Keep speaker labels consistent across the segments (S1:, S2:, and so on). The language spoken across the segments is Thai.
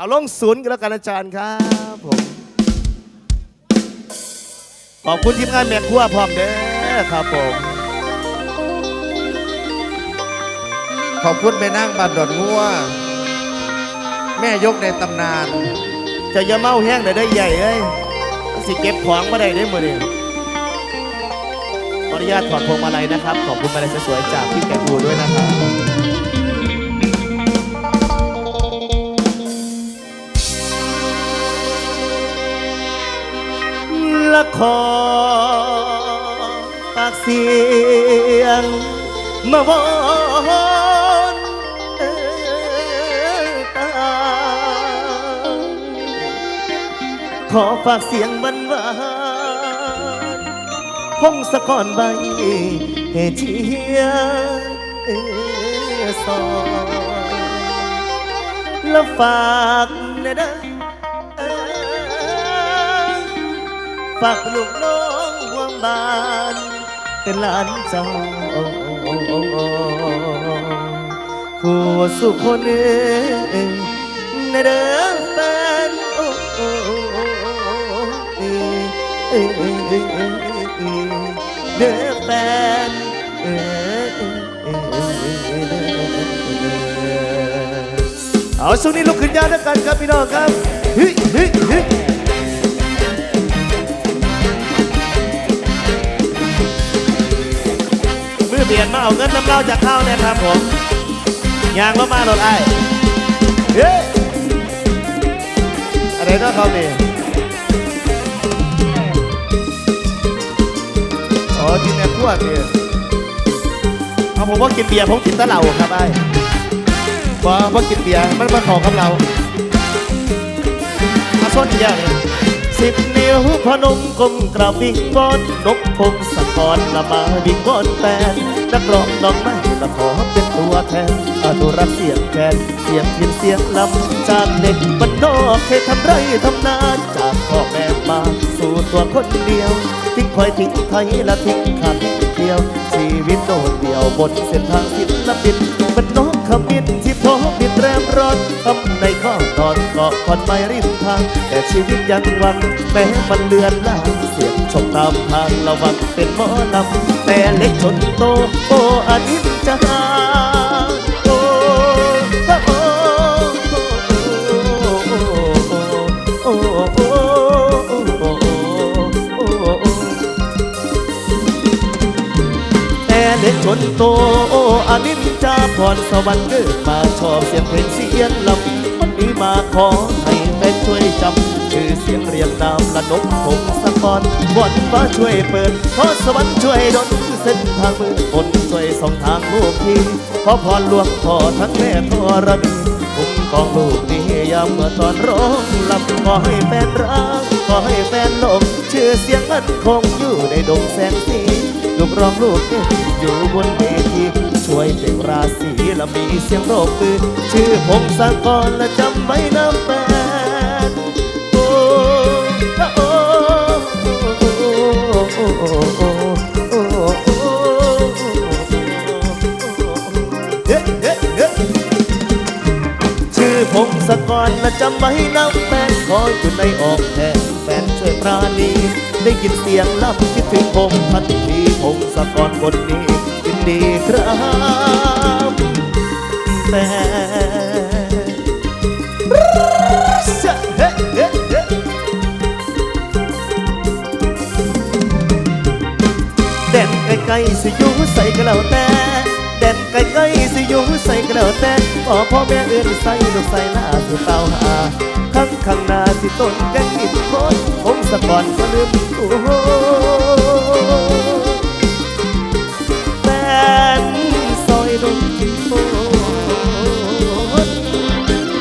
S1: เอาลงศูนย์กันแล้วกันอาจารย์ครับผมขอบคุณทีมงานแม่ครัวพร้อมเด้อครับผม
S2: ขอบคุณแม่นั่งบันดอนงัวแม่ยกในตำนาน
S1: จะอย่าเมาแห้งได้ได้ใหญ่เอ้ยสิเก็บของมาได้ได้มือนี่ขออนุญาตถอดพวงมาลัยนะครับ ขอบคุณมาลัยสวยๆจากพี่แกกูด้วยนะครับ ขอปากเสียงมาวอนอ่ยตาขอฝากเสียงมันวานพงสะกอนใบให้เชียร์เอ่ยสอนแล้วฝากเนเด้อ ฝากลูกน้องห่วงบ้าน เป็นหลานเจ้าผู้สุขคนเอ้ยในเด้อแฟนโอ้โอ้เด้อแฟนเอเอาช่วงนี้ลุกขึ้นยาวด้วยกันครับพี่น้องครับฮ้ยเฮ้ยเฮ้ รถไอ้เฮ้ยอะไรเนาะเขาเนี่ยอ๋อกินแม่ขั้วเนี่ยเอาผมว่ากินเบียร์ผมกินตะเหล้าครับไอ้ว่าว่ากินเบียร์มันมาขอกับเรามาส้นเดียวเนี่ย สิบนิ้วพนมกลมกระบิ่งบอนนกพงศกรละมาบิ่งบอนแปนนักร้องน้องไม้ละขอเป็นตัวแทนอนุรักษ์เสียงแคนเสียงพินเสียงลำจากเด็กบ้านนอกเคยทำไรทำนาจากพ่อแม่มาสู่ตัวคนเดียว ทิ้งคอยทิ้งไทยและทิ้งขาดทิ้งเที่ยว ชีวิตโดดเดี่ยวบนเส้นทางศิลปินมันนอ อนทำในข้อตอนเกาะคอนไม้ริมทาง แต่ชีวิตยังหวัง แม้มันเลือนลางเสียงชมตามทางระวังเป็นหมอลำแต่เล็กจนโตโอ้อาทิตย์จะหา รสวรรค์เกิดมาชอบเสียงเพลงเสียงลำวันนี้มาขอให้แฟนช่วยจำชื่อเสียงเรียงนามละนกพงศกรวอนฟ้าช่วยเปิดขอสวรรค์ช่วยดลเส้นทางมือคนช่วยส่องทางลูกพี่ขอพรหลวงพ่อทั้งแม่ธรณีคุ้มครองลูกนี้ยามเมื่อตอนร้องลำขอให้แฟนรักขอให้แฟนหลงชื่อเสียงมันคงอยู่ในดงแสงสีลูกร้องลูกอยู่บนเวที วยเป็นราศีและมีเสียงรบปืน ชื่อพงศกรและจำไว้น้ำแปดโอ้โอ้โอ้โอ้โอ้โอ้พงศกรและจำไว้น้ำแฟนคอยอยู่ในออกแทนแฟนช่วยปราณี ได้ยินเสียงลับคิดถึงผมทันทีพงศกรคนนี้ ดีครับแฟนเฮ้เฮ้เฮ้แดนไกลๆสิอยู่ใส่ก็แล้วแต่แดนไกลๆสิอยู่ใส่ก็แล้วแต่ขอพ่อแม่เอื้อนใส่ลูกใส่หน้าสุดเต้าหาข้างข้างหน้าสิต้นแกงกินคนผมสะก่อนก็ลืมตัว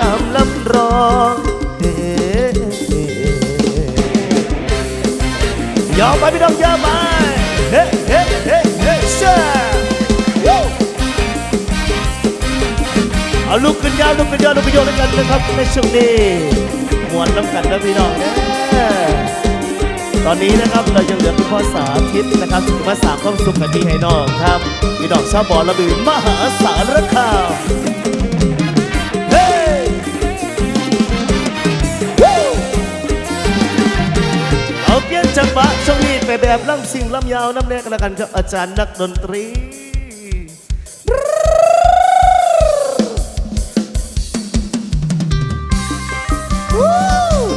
S1: ตามลำรองเฮ้ยอมไปพี่น้องยอมไปเฮ้เฮ้เฮ้เฮ้เช่เอาลุกขึ้นยาวลุกขึ้นยาวลุกขึ้นยาวแล้วกันนะครับในช่วงนี้มวนน้ำกันนะพี่น้องเด้อ ตอนนี้นะครับเรายังเหลือคุณพ่อสาธิตนะครับมาสามข้องสุขกันที่ให้น้องครับมีดอกชอบบอลระบือมหาสารคามเฮ้เอาเพียงจังหวะช่วงนี้ไปแบบล่ำสิ่งล่ำยาวน้ำแรกกันแล้วกันครับอาจารย์นักดนตรี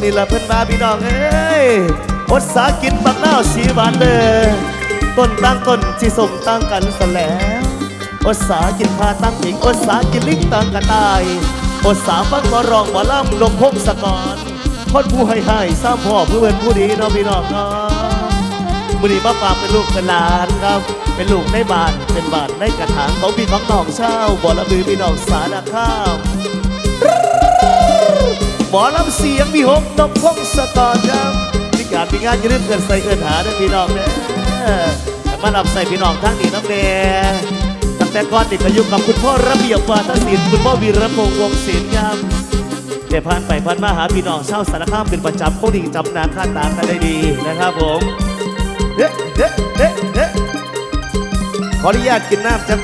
S1: นี่ละเพื่อนมาพี่น้องเอ้ย อดสากินบักนาวสีหวานเลยต้นตั้งต้นที่สมตั้งกันซะแล้วอดสากินพาตั้งอีกอดสากินลิงตั้งกระตายอดสาฟังมอร้องมอลำลงพงสกรคนผู้ให้ให้สร้างพ่อผู้เป็นผู้ดีเนาะพี่น้องเนาะมือนี้มาฝากเป็นลูกเป็นหลานครับ เป็นลูกในบ้านเป็นบ้านในกระถางของพี่ของน้องเช่าบ่อละมือพี่น้องสารข้ามหมอลำเสียงมีหกนกพงสะกอนครับ การมีงานอย่าลืมเกินใส่เอินหาเด้อพี่น้องเด้อแต่มารับใส่พี่น้องทั้งนี้น้ำแดงตั้งแต่ก่อนติดอายุกับคุณพ่อระเบียบวาทศิลป์คุณพ่อวีระพงษ์วงศิลป์ครับเดี๋ยวผ่านไปผ่านมาหาพี่น้องชาสารคามเป็นประจำพวกนี้จำนาค่าตากันได้ดีนะครับผมเด้อเด้อเด้อเด้อขออนุญาตกินน้ำจัง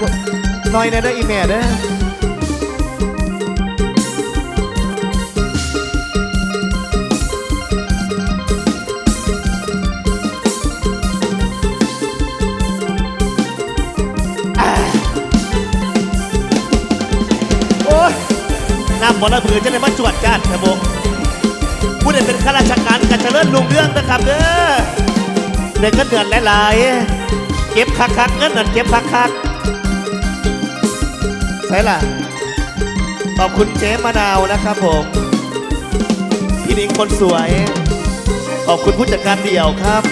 S1: หน่อยนะเด้ออีแม่เด้อ น้ำบอระเบือจะได้มาจวดจ้านครับผมผู้ใดเป็นข้าราชการกันเจริญรุ่งเรื่องนะครับเด้อเด็กก็เดือนหลายๆเก็บคักๆเงินนั่นเก็บคักๆใช่ล่ะขอบคุณเจ๊มะนาวนะครับผมพี่นิงคนสวย ขอบคุณผู้จัดการเดี่ยวครับ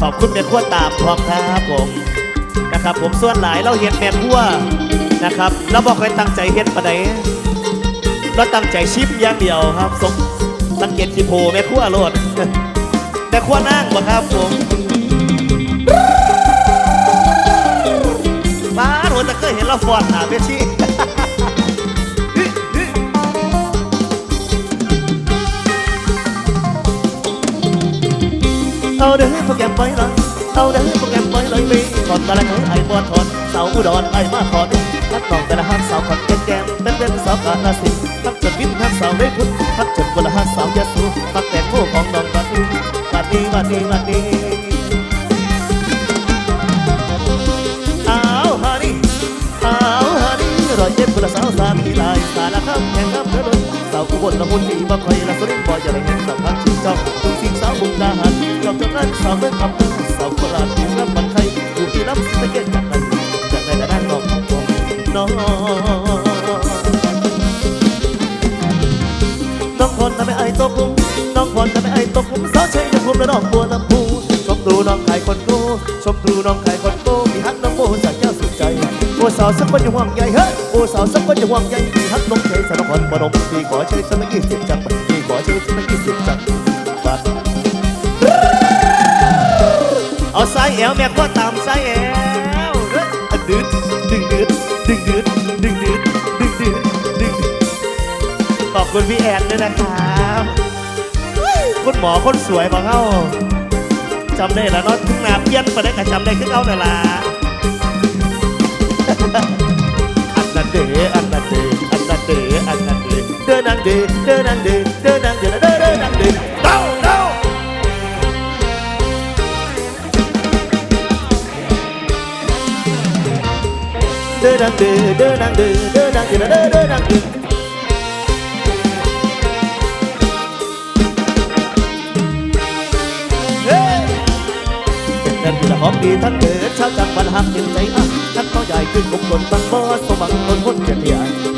S1: ขอบคุณแม่ขั้วตามพร้อมครับผมนะครับ ผมส่วนหลายเราเห็นแม่ครัวนะครับเราบอกให้ตั้งใจเฮ็ดปะได เราตั้งใจชิมอย่างเดียวครับสมสังเกตขีโพแม่ครัวโลดแม่ครัวนั่งบ่ครับผมป้าโหแต่เคยเห็นเราฟอนหาเวทีเอาเด้อโปรแกมไปเลยเอาเด้อโปรแกมไปเลยมีถอดตะละเอ้ยไอ้บอลถอดเสาอุดรไอ้มาถอดทักน้องแต่ละห้างสาวขอนแก่นแก้มเป็นเป็นสาวกาลสิน ธุ์ทักจนวิทักสาวได้พุทธทักจนคนละห้างสาวยะสูทักแต่งโมของนองบัดนี้บัดนี้บัดนี้บัดนี้เอาวฮานี่เอาวฮานี่รอยเย็บคนละสาวสามีลายสารคำแข่งกับเธอเลยสาวอุบลละมุนดีบ่คอยละสุรินบ่อย่าได้เห็นสาวพักชื่นชอบทุกสิ่งสาวบุญดาหันจอบจนนั้นสาวเลิกคำสาวโคราชที่รับบันไทยอยู่ที่รับสะเก็ดจากนั้นจากในด้านนอกของน้อง น้องพรทำให้ไอ้ตกลุมน้องพรทำให้ไอ้ตกลุมสาวใช้จะคุมและน้องบัวลำพูชมดูน้องขายคนโก้ชมดูน้องขายคนโก้มีฮักน้องโบจากเจ้าสุดใจโอ้สาวสักคนอย่าห่วงใยเฮ้โอ้สาวสักคนอย่าห่วงใยมีฮักน้องใจสารพันบรมพี่ขอใช้สมัยยี่สิบจังพี่ขอใช้สมัยยี่สิบจังเอาสายแอวแม่ก็ตามสายแอว คุณพี่แอนด้วยนะครับคุณหมอคนสวยของเขาจำได้แล้วเนาะถึงนาเพี้ยนไปได้ก็จำได้คือเขาเนี่ยล่ะอันนั้นเดอันนั้นเดอันนั้นเดอันนั้นเดเดินนางเดเดินนางเดเดินนางเดเดินเดินนางเดเต้าเต้าเดินนางเดเดินนางเดเดินนางเดเดินเดินนางเดเป็นกันอ หอมดีทั้งเถิดชาวจังหวัดหักเห็นใจอะทั้งน้อใหญ่ขึ้นกบกลบางบ่อสมบังคนคนเกียรติ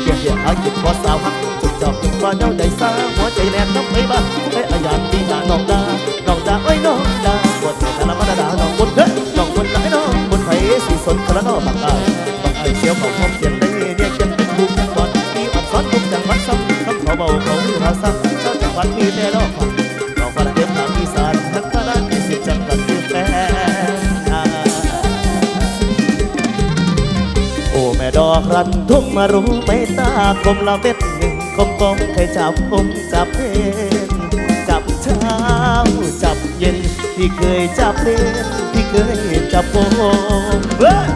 S1: เกียรติเกียรหากินบ่สาวหักจุดจอบจุดว่าเจ้าใจสาหัวใจแลนน้ำไม่บ้าไอ้อาญานดีหนาน้องดาน้องดาเอ้ยน้องดาบทเห็นละมาดาน้องบนเฮ้ยน้องบนไหนน้องบนไผสีสนกระนอบักอายบักอายเสียวของผมเขียนได้เรียกกันเป็นบุกจังหวัดที่อักษรบุกจังหวัดซ้ำคำเขาเบาเขาวิภาษาเจ้าจังหวัดมีแต่ดอก อกรันทุ่งมารู้ไหมตาคมละเม็ดหนึ่งคมคมใครจับผมจับเพนจับเช้าจับเย็น ที่เคยจับเล่นที่เคยจับโปมเฮ้ย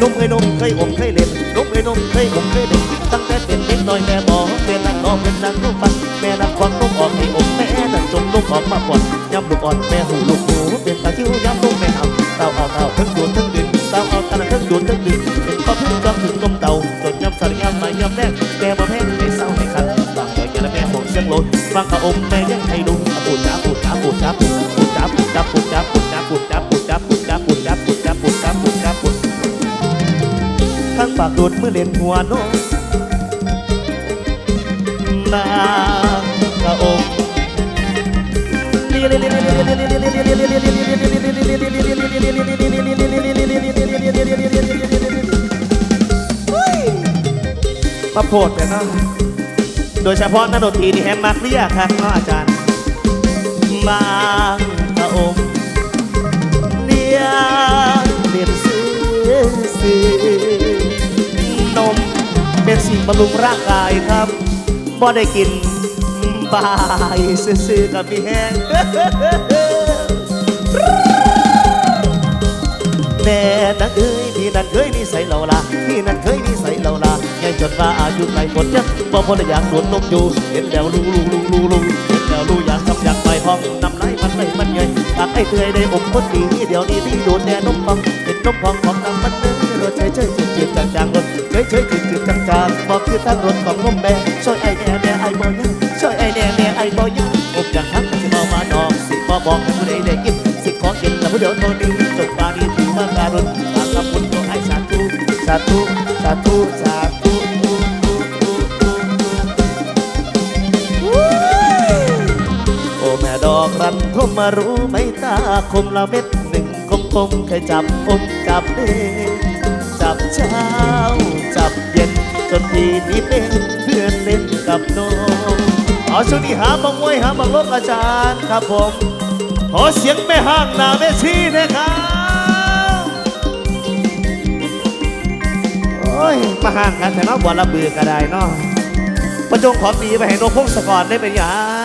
S1: นมเคยนมเคยอมเคยเล่นนมเคยนมเคยอมเคยเล่นตั้งแต่เป็นเด็กน้อยแม่บอกเป็นนางนองเป็นนางรูปปันแม่นักควักนมออกให้อมแม่นั่นจมนมออกมาก่อน ปากดูดมือเล่นหัวโน้นางกะอมมาโพดแต่นะโดยเฉพาะนักดนตรีนี่แฮมมากเรียกครับเนาะอาจารย์ บางกระอมเบำรุงร่างกายครับบ่ได้กินบายซื้อๆกับพี่แห้งแม่นักเอ้ยพี่นั่นเคยนิสัยเหล่าลาพี่นั่นเคยนิสัยเหล่าลาใหญ่จนว่าอายุไหลหมดยังบ่พออยากโดนนมอยู่เห็นแล้วลูลูลูลูลูเห็นแล้วลูอยากทำอยากไปห้องน้ำไหลมันไหลมันใหญ่ปากไอ้เตยได้อมคนดีเดี๋ยวนี้ที่โดนแน่นมพองเห็นนมพองของน้ำมันเนื้อรถเฉยเฉยจืดจืดจางจางรถ เฉยเฉยจืดจืดจางจางบอกคือทางรถของนมแม่ช่วยไอ้แน่แน่ไอ้บ่ยังช่วยไอ้แน่แน่ไอ้บ่ยังอกอยางทั้งสิบ่มาดอกสิบ่บอกให้ผู้ใดได้กินสิขอกินแล้วผู้เดียวโทษดีจบปานี้ถือว่าการุณตามคำพุทธให้สาธุสาธุสาธุสาธุโอ้แม่ดอกรันทมมารู้ไหมตาคมละเม็ดหนึ่งคมคมเคยจับอมจับเด้จับชา นจนทีนี้เป็นเพื่อนเล่นกับน้องเอาช่วงนี้หาบังมวยหาบังลบอาจารย์ครับผมขอเสียงแม่ห้างหนาแม่ชีนะครับโอ้ยมาห่างกันแต่เนาะบัวละเบือก็ได้เนาะประจงขอปีไปให้นกพงศกรได้เป็นอย่าง